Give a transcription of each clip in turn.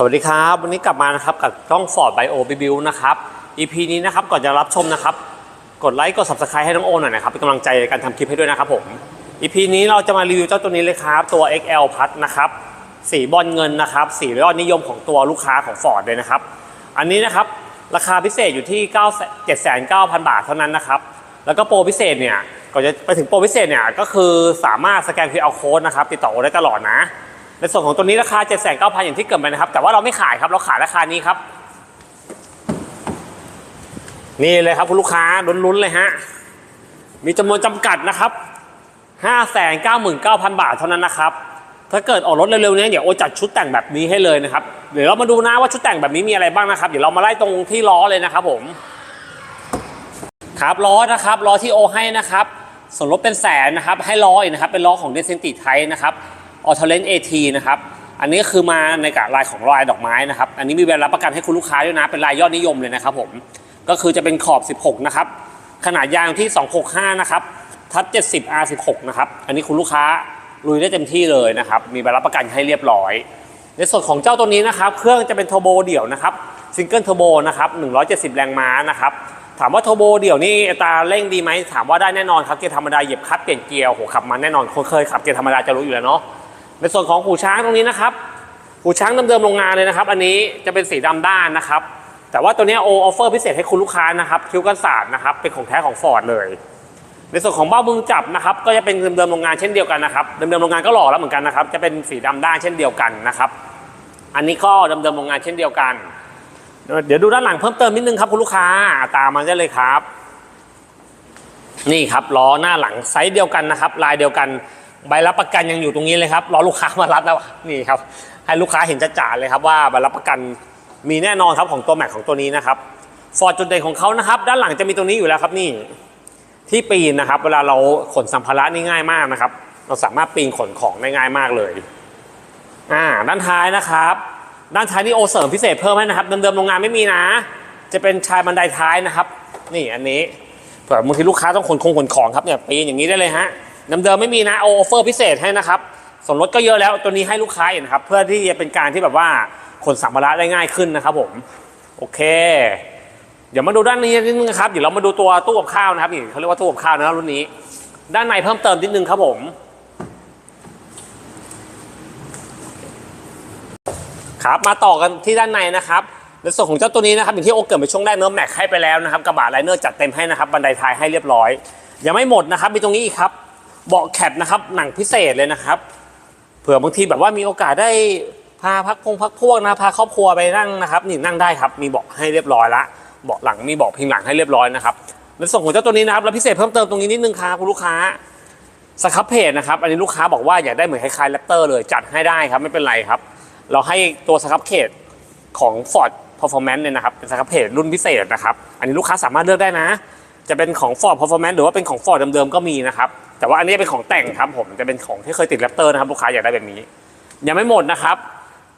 สวัสดีครับ วันนี้กลับมานะครับกับช่อง Ford Bio b b u นะครับ EP นี้นะครับก่อนจะรับชมนะครับ กดไลค์กด Subscribe ให้น้องโอหน่อยนะครับเป็นกำลังใจในการทำคลิปให้ด้วยนะครับผม EP นี้เราจะมารีวิวเจ้าตัวนี้เลยครับ ตัว XL พัดนะครับสีบอลเงินนะครับสียอดนิยมของตัวลูกค้าของ Ford เลยนะครับ อันนี้นะครับราคาพิเศษอยู่ที่ 9 79,000 บาทเท่านั้นนะครับแล้วก็โปรพิเศษเนี่ยก่อนจะไปถึงโปรพิเศษเนี่ยก็คือสามารถสแกน QR Code นะครับติดต่อได้ตลอดนะ ในส่วนของตัวนี้ราคา 79,000 อย่างที่เกิดไปนะครับ แต่ว่าเราไม่ขายครับ เราขายราคานี้ครับ นี่เลยครับคุณลูกค้าลุ้นๆเลยฮะ มีจำนวนจำกัดนะครับ 599,000 บาทเท่านั้นนะครับ ถ้าเกิดออกรถเร็วๆนี้เดี๋ยวโอจัดชุดแต่งแบบนี้ให้เลยนะครับ เดี๋ยวเรามาดูนะว่าชุดแต่งแบบนี้มีอะไรบ้างนะครับ เดี๋ยวเรามาไล่ตรงที่ล้อเลยนะครับผม ครับล้อนะครับล้อที่โอให้นะครับส่วนลดเป็นแสนนะครับ ให้ล้ออีกนะครับ เป็นล้อของเดซนติไทนะครับ ออโตเลนเอทีนะครับอันนี้คือมาในกับลายของลายดอกไม้นะครับอันนี้มีใบรับประกันให้คุณลูกค้าด้วยนะเป็นลายยอดนิยมเลยนะครับผมก็คือจะเป็นขอบ 16 นะครับ ขนาดยางที่ 265 นะครับ ทับ 70 R16 นะครับ อันนี้คุณลูกค้าลุยได้เต็มที่เลยนะครับ มีใบรับประกันให้เรียบร้อย ในส่วนของเจ้าตัวนี้นะครับ เครื่องจะเป็นเทอร์โบเดี่ยวนะครับ ซิงเกิลเทอร์โบนะครับ 170 แรงม้านะครับ ถามว่าโทโบเดี่ยวนี่ตาเร่งดีไหม ถามว่าได้แน่นอนครับ เกียร์ธรรมดาเหยียบคลัตช์เปลี่ยนเกียร์โหขับมันแน่นอน คนเคยขับเกียร์ธรรมดาจะรู้อยู่แล้วเนาะ ในส่วนของหูช้างตรงนี้นะครับ หูช้างเดิมๆโรงงานเลยนะครับ อันนี้จะเป็นสีดำด้านนะครับ แต่ว่าตัวนี้โอออฟเฟอร์พิเศษให้คุณลูกค้านะครับคิ้วกันศาสตร์นะครับเป็นของแท้ของฟอร์ดเลย ในส่วนของเบ้ามือจับนะครับ ก็จะเป็นเดิมๆโรงงานเช่นเดียวกันนะครับเดิมๆโรงงานก็หล่อแล้วเหมือนกันนะครับ จะเป็นสีดำด้านเช่นเดียวกันนะครับ อันนี้ก็เดิมๆโรงงานเช่นเดียวกัน เดี๋ยวดูด้านหลังเพิ่มเติมนิดนึงครับคุณลูกค้าตามมาได้เลยครับ นี่ครับล้อหน้าหลังไซส์เดียวกันนะครับ ลายเดียวกัน ใบรับประกันยังอยู่ตรงนี้เลยครับรอลูกค้ามารับแล้วนี่ครับ ให้ลูกค้าเห็นจ่าเลยครับว่าใบรับประกันมีแน่นอนครับของตัวแม็กของตัวนี้นะครับฟอร์ดจุดเด่นของเขานะครับ ด้านหลังจะมีตรงนี้อยู่แล้วครับนี่ที่ปีนนะครับ เวลาเราขนสัมภาระนี่ง่ายมากนะครับ เราสามารถปีนขนของได้ง่ายมากเลยอ่าด้านท้ายนะครับ ด้านท้ายนี่โอเสริมพิเศษเพิ่มให้นะครับเดิมๆโรงงานไม่มีนะ จะเป็นชายบันไดท้ายนะครับ นี่อันนี้เผื่อบางทีลูกค้าต้องขนคงขนของครับเนี่ยปีนอย่างนี้ได้เลยฮะ เดิมๆไม่มีนะโอเฟอร์พิเศษให้นะครับส่วนลดก็เยอะแล้วตัวนี้ให้ลูกค้าเห็นครับ เพื่อที่จะเป็นการที่แบบว่าขนสัมภาระได้ง่ายขึ้นนะครับผมโอเค เดี๋ยวมาดูด้านนี้นิดนึงครับเดี๋ยวเรามาดูตัวตู้กับข้าวนะครับนี่เขาเรียกว่าตู้กับข้าวนะรุ่นนี้ ด้านในเพิ่มเติมนิดนึงครับผมครับมาต่อกันที่ด้านในนะครับในส่วนของเจ้าตัวนี้นะครับอย่างที่โอเกิดไปช่วงแรกเนื้อแม็กให้ไปแล้วนะครับกระบะไลเนอร์จัดเต็มให้นะครับบันไดท้ายให้เรียบร้อยยังไม่หมดนะครับมีตรงนี้อีกครับ เบาะแคปนะครับหนังพิเศษเลยนะครับ เผื่อบางทีแบบว่ามีโอกาสได้พาพักพงพักพวกนะพาครอบครัวไปนั่งนะครับนี่นั่งได้ครับมีเบาะให้เรียบร้อยละเบาะหลังมีเบาะพิงหลังให้เรียบร้อยนะครับในส่วนของเจ้าตัวนี้นะครับแล้วพิเศษเพิ่มเติมตรงนี้นิดนึงครับคุณลูกค้าสครับเพจนะครับอันนี้ลูกค้าบอกว่าอยากได้เหมือนคล้ายๆแรปเตอร์เลยจัดให้ได้ครับไม่เป็นไรครับ เราให้ตัวสครับเพจของ Ford Performance เนี่ยนะครับเป็นสครับเพจรุ่นพิเศษนะครับ อันนี้ลูกค้าสามารถเลือกได้นะ จะเป็นของ Ford Performance หรือว่าเป็นของ Ford เดิมๆก็มีนะครับ แต่ว่าอันนี้เป็นของแต่งครับผมจะเป็นของที่เคยติดแรปเตอร์นะครับลูกค้าอยากได้แบบนี้ ยังไม่หมดนะครับ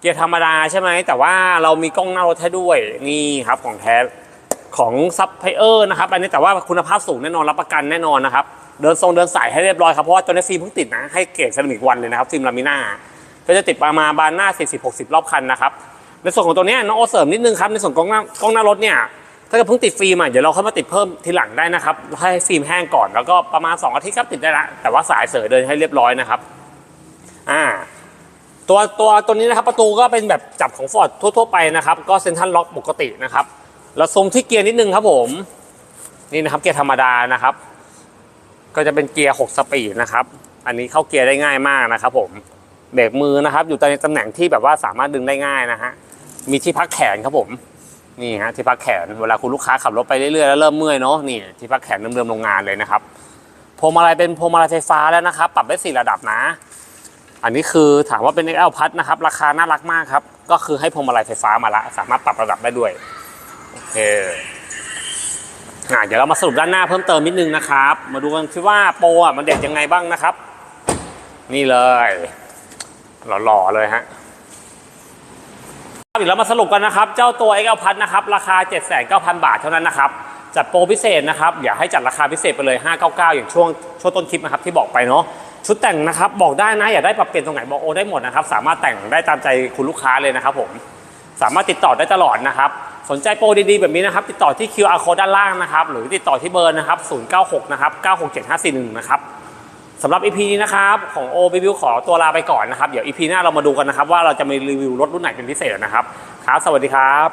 เกียร์ธรรมดาใช่ไหมแต่ว่าเรามีกล้องหน้ารถให้ด้วยนี่ครับของแท้ของซับไพเออร์นะครับอันนี้แต่ว่าคุณภาพสูงแน่นอนรับประกันแน่นอนนะครับเดินทรงเดินสายให้เรียบร้อยครับเพราะว่าตัวนี้ฟิล์มเพิ่งติดนะให้เกรดเซรามิกวันเลยนะครับฟิล์มลามิน่าก็จะติดประมาณบานหน้า 40-60 รอบคันนะครับในส่วนของตัวนี้น้องโอเสริมนิดนึงครับในส่วนกล้องหน้ากล้องหน้ารถเนี่ย ถ้าเกิดเพิ่งติดฟิล์มอะเดี๋ยวเราเข้ามาติดเพิ่มทีหลังได้นะครับให้ฟิล์มแห้งก่อนแล้วก็ประมาณ 2 อาทิตย์ครับติดได้ละแต่ว่าสายเสยเดินให้เรียบร้อยนะครับอ่าตัวตัวตัวนี้นะครับประตูก็เป็นแบบจับของฟอร์ดทั่วๆไปนะครับ ก็เซ็นทรัลล็อกปกตินะครับแล้วทรงที่เกียร์นิดนึงครับผม นี่นะครับเกียร์ธรรมดานะครับ ก็จะเป็นเกียร์ 6 สปีดนะครับ อันนี้เข้าเกียร์ได้ง่ายมากนะครับ ผมเบรกมือนะครับ อยู่ในตำแหน่งที่แบบว่าสามารถดึงได้ง่ายนะฮะมีที่พักแขนครับผม นี่ฮะที่พักแขนเวลาคุณลูกค้าขับรถไปเรื่อยๆแล้วเริ่มเมื่อยเนาะนี่ที่พักแขนเดิมๆโรงงานเลยนะครับพวงมาลัยเป็นพวงมาลัยไฟฟ้าแล้วนะครับ ปรับได้สี่ระดับนะ อันนี้คือถามว่าเป็น XL พัดนะครับ ราคาน่ารักมากครับ ก็คือให้พวงมาลัยไฟฟ้ามาละสามารถปรับระดับได้ด้วยโอเคเดี๋ยวเรามาสรุปด้านหน้าเพิ่มเติมนิดนึงนะครับ มาดูกันที่ว่าโปรอะมันเด็ดยังไงบ้างนะครับ นี่เลย หล่อๆเลยฮะ เดี๋ยวเรามาสรุปกันนะครับ เจ้าตัว XL พัดนะครับ ราคา 79,000 บาทเท่านั้นนะครับ จัดโปรพิเศษนะครับอยากให้จัดราคาพิเศษไปเลย 599 อย่างช่วงช่วงต้นคลิปนะครับที่บอกไปเนาะชุดแต่งนะครับบอกได้นะ อยากได้ปรับเปลี่ยนตรงไหนบอกโอได้หมดนะครับ สามารถแต่งได้ตามใจคุณลูกค้าเลยนะครับผมสามารถติดต่อได้ตลอดนะครับ สนใจโปรดีๆแบบนี้นะครับ ติดต่อที่ QR code ด้านล่างนะครับ หรือติดต่อที่เบอร์นะครับ 096 นะครับ 967 541 นะครับ สำหรับ EP นี้นะครับ ของโอ b บิวขอตัวลาไปก่อนนะครับ เดี๋ยว EP หน้าเรามาดูกันนะครับ ว่าเราจะมีรีวิวรถรุ่นไหนเป็นพิเศษนะครับ ครับ สวัสดีครับ